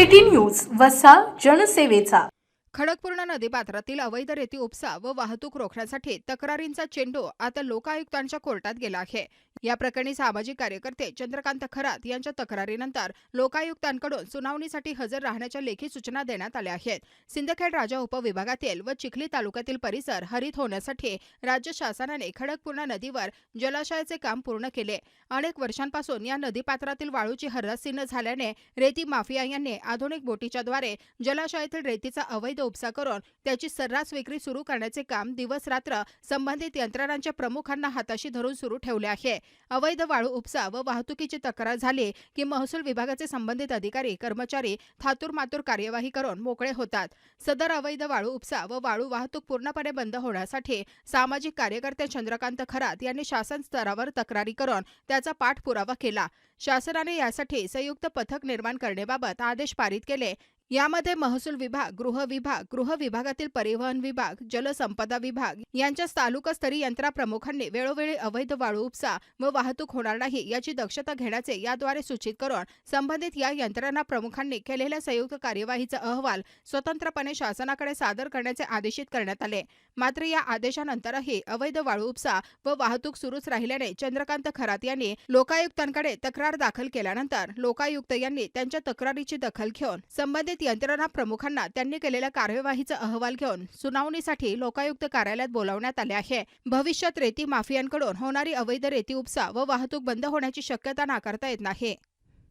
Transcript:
City news वसा जनसेवेचा. खडकपूर्णा नदीपात्रातील अवैध रेती उपसा व वाहतूक रोखण्यासाठी तक्रारींचा चेंडू आता लोकायुक्तांच्या कोर्टात गेला आहे. या प्रकरणी सामाजिक कार्यकर्ते चंद्रकांत खरात यांच्या तक्रारीनंतर लोकायुक्तांकडून सुनावणीसाठी हजर राहण्याच्या लेखी सूचना देण्यात आल्या आहेत. सिंदखेड राजा उपविभागातील व चिखली तालुक्यातील परिसर हरित होण्यासाठी राज्य शासनाने खडकपूर्णा नदीवर जलाशयाचे काम पूर्ण केले. अनेक वर्षांपासून या नदीपात्रातील वाळूची हर्रासी न झाल्याने रेती माफिया यांनी आधुनिक बोटीच्याद्वारे जलाशयातील रेतीचा अवैध उपसा करून त्याची सर्रास विक्री सुरू करण्याचे काम दिवस रात्र संबंधित यंत्रणांच्या प्रमुखांना हाताशी धरून सुरू ठेवले आहे. अवैध वाळू उपसा व वाहतुकीची तक्रार झाली की महसूल विभागाचे संबंधित अधिकारी कर्मचारी थातूर मातूर कार्यवाही करून मोकळे होतात. सदर अवैध वाळू उपसा व वाळू वाहतूक पूर्णपणे बंद होण्यासाठी सामाजिक कार्यकर्ते चंद्रकांत खरात यांनी शासन स्तरावर तक्रारी करून त्याचा पाठपुरावा केला. शासनाने यासाठी संयुक्त पथक निर्माण करण्याबाबत आदेश पारित केले. यामध्ये महसूल विभाग गृह विभाग गृह विभागातील परिवहन विभाग जलसंपदा विभाग यांच्या तालुकास्तरीय यंत्राप्रमुखांनी वेळोवेळी अवैध वाळू उपसा व वाहतूक होणार नाही याची दक्षता घेण्याचे याद्वारे सूचित करून संबंधित या यंत्रणा प्रमुखांनी केलेल्या संयुक्त कार्यवाहीचा अहवाल स्वतंत्रपणे शासनाकडे सादर करण्याचे आदेशित करण्यात आले. मात्र या आदेशानंतरही अवैध वाळू उपसा व वाहतूक सुरूच राहिल्याने चंद्रकांत खरात यांनी लोकायुक्तांकडे तक्रार दाखल केल्यानंतर लोकायुक्त यांनी त्यांच्या तक्रारीची दखल घेऊन संबंधित संबंधित यंत्रणा प्रमुखांना त्यांनी केलेल्या कार्यवाहीचा अहवाल घेऊन सुनावणीसाठी लोकायुक्त कार्यालयात बोलावण्यात आले आहे. भविष्यात रेती माफियांकडून होणारी अवैध रेती उपसा व वाहतूक बंद होण्याची शक्यता नाकारता येत नाही.